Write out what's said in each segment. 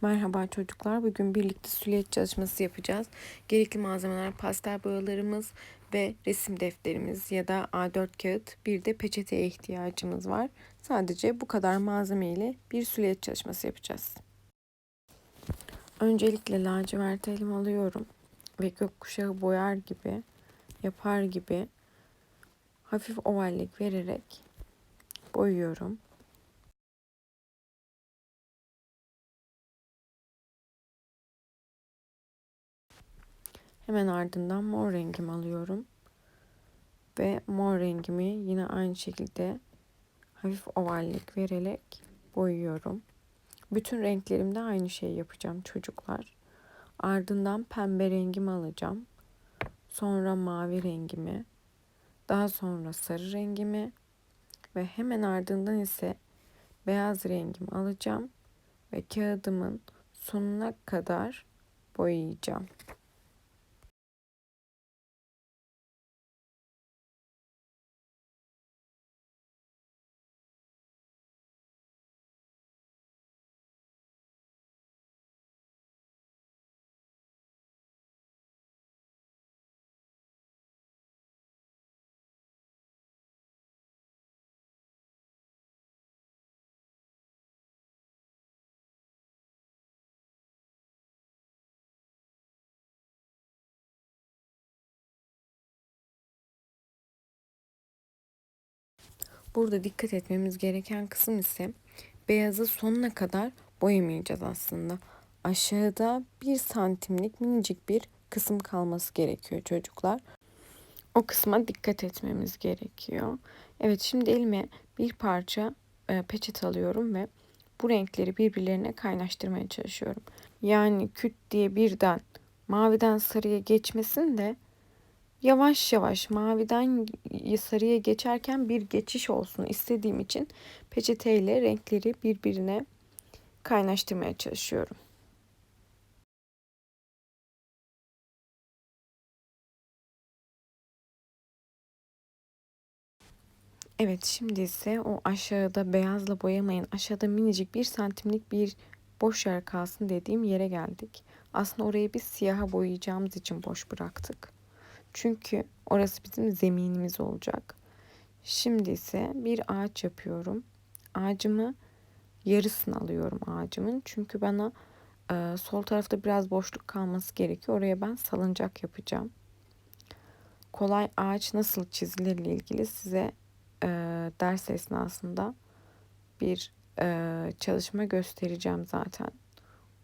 Merhaba çocuklar. Bugün birlikte süliyet çalışması yapacağız. Gerekli malzemeler pastel boyalarımız ve resim defterimiz ya da A4 kağıt, bir de peçeteye ihtiyacımız var. Sadece bu kadar malzeme ile bir süliyet çalışması yapacağız. Öncelikle lacivert elim alıyorum ve gökkuşağı boyar gibi, yapar gibi hafif ovallik vererek boyuyorum. Hemen ardından mor rengimi alıyorum. Ve mor rengimi yine aynı şekilde hafif ovallik vererek boyuyorum. Bütün renklerimde aynı şeyi yapacağım çocuklar. Ardından pembe rengimi alacağım. Sonra mavi rengimi. Daha sonra sarı rengimi. Ve hemen ardından ise beyaz rengimi alacağım. Ve kağıdımın sonuna kadar boyayacağım. Burada dikkat etmemiz gereken kısım ise beyazı sonuna kadar boyamayacağız aslında. Aşağıda bir santimlik minicik bir kısım kalması gerekiyor çocuklar. O kısma dikkat etmemiz gerekiyor. Evet şimdi elime bir parça e, peçete alıyorum ve bu renkleri birbirlerine kaynaştırmaya çalışıyorum. Yani küt diye birden maviden sarıya geçmesin de yavaş yavaş maviden sarıya geçerken bir geçiş olsun istediğim için peçeteyle renkleri birbirine kaynaştırmaya çalışıyorum. Evet şimdi ise o aşağıda beyazla boyamayın aşağıda minicik bir santimlik bir boş yer kalsın dediğim yere geldik. Aslında orayı biz siyaha boyayacağımız için boş bıraktık. Çünkü orası bizim zeminimiz olacak. Şimdi ise bir ağaç yapıyorum. Ağacımı yarısını alıyorum ağacımın. Çünkü bana e, sol tarafta biraz boşluk kalması gerekiyor. Oraya ben salıncak yapacağım. Kolay ağaç nasıl çizilir ile ilgili size e, ders esnasında bir e, çalışma göstereceğim zaten.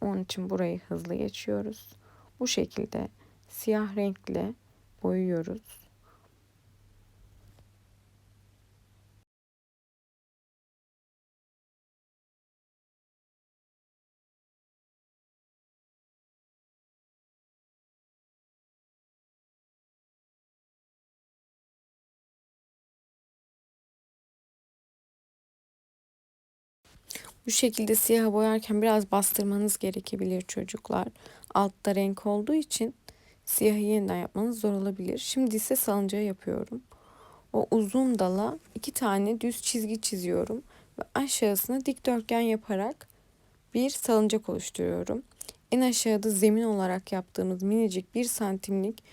Onun için burayı hızlı geçiyoruz. Bu şekilde siyah renkle boyuyoruz. Bu şekilde siyah boyarken biraz bastırmanız gerekebilir çocuklar. Altta renk olduğu için siyahı yeniden yapmanız zor olabilir. Şimdi ise salıncağı yapıyorum. O uzun dala iki tane düz çizgi çiziyorum ve aşağısına dikdörtgen yaparak bir salıncak oluşturuyorum. En aşağıda zemin olarak yaptığımız minicik bir santimlik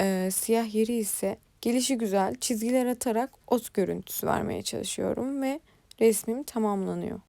e, siyah yeri ise gelişi güzel çizgiler atarak ot görüntüsü vermeye çalışıyorum ve resmim tamamlanıyor.